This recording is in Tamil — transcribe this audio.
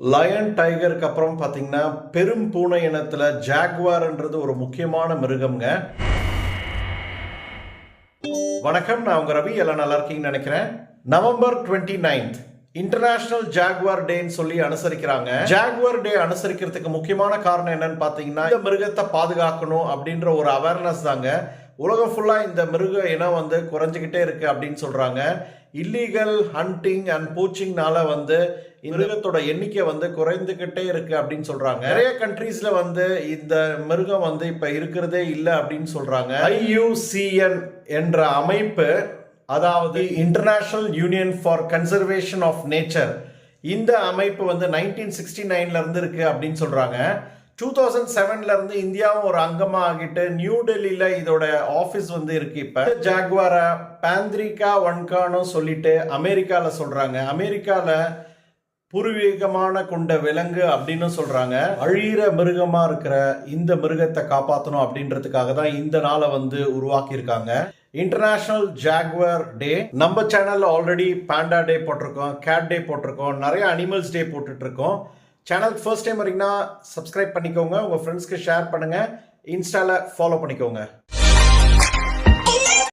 லயன் டைகருக்கு அப்புறம் பார்த்தீங்கன்னா பெரும் பூனை இனத்தில் ஜாக்வார்ன்றது ஒரு முக்கியமான மிருகம்ங்க. வணக்கம் நான் உங்க ரவி. எல்லாம் நல்லா இருக்கீங்கன்னு நினைக்கிறேன். November twenty ninth international jaguar டேன்னு சொல்லி அனுசரிக்கிறாங்க. ஜாக்வார் டே அனுசரிக்கிறதுக்கு முக்கியமான காரணம் என்னன்னு பார்த்தீங்கன்னா இந்த மிருகத்தை பாதுகாக்கணும் அப்படின்ற ஒரு அவேர்னஸ் தாங்க. உலகம் ஃபுல்லாக இந்த மிருக இனம் வந்து குறைஞ்சிக்கிட்டே இருக்கு அப்படின்னு சொல்கிறாங்க இல்லீகல் ஹண்டிங் அண்ட் பூச்சிங்னால வந்து இந்த மிருகத்தோட எண்ணிக்கை வந்து குறைந்துக்கிட்டே இருக்கு அப்படின்னு சொல்றாங்க. நிறைய கண்ட்ரீஸ்ல வந்து இந்த மிருகம் வந்து இப்ப இருக்கிறதே இல்லை அப்படின்னு சொல்றாங்க. ஐயூசிஎன் என்ற அமைப்பு அதாவது international union for conservation of nature இந்த அமைப்பு வந்து நைன்டீன் சிக்ஸ்டி நைன்ல இருந்து இருக்கு அப்படின்னு சொல்றாங்க. டூ தௌசண்ட் செவன்ல இருந்து இந்தியாவும் ஒரு அங்கமாக ஆகிட்டு நியூ டெல்லியில இதோட ஆஃபீஸ் வந்து இருக்கு இப்ப. ஜாக்வார பேந்திரிகா ஒன்கானு சொல்லிட்டு அமெரிக்கால சொல்றாங்க. அமெரிக்கால பூர்வீகமான கொண்ட விலங்கு அப்படின்னு சொல்றாங்க. அழியிற மிருகமா இருக்கிற இந்த மிருகத்தை காப்பாற்றணும் அப்படின்றதுக்காக தான் இந்த நாளை வந்து உருவாக்கியிருக்காங்க. இன்டர்நேஷ்னல் இன்டர்நேஷனல் ஜாக்வர் டே நம்ம சேனல்ல ஆல்ரெடி பாண்டா டே போட்டிருக்கோம் கேட் டே போட்டிருக்கோம் நிறைய அனிமல்ஸ் டே போட்டுட்ருக்கோம் இருக்கோம். சேனலுக்கு ஃபர்ஸ்ட் டைம் வரீங்கன்னா சப்ஸ்கிரைப் பண்ணிக்கோங்க. உங்கள் ஃப்ரெண்ட்ஸ்க்கு ஷேர் பண்ணுங்கள் இன்ஸ்டாவில் ஃபாலோ பண்ணிக்கோங்க.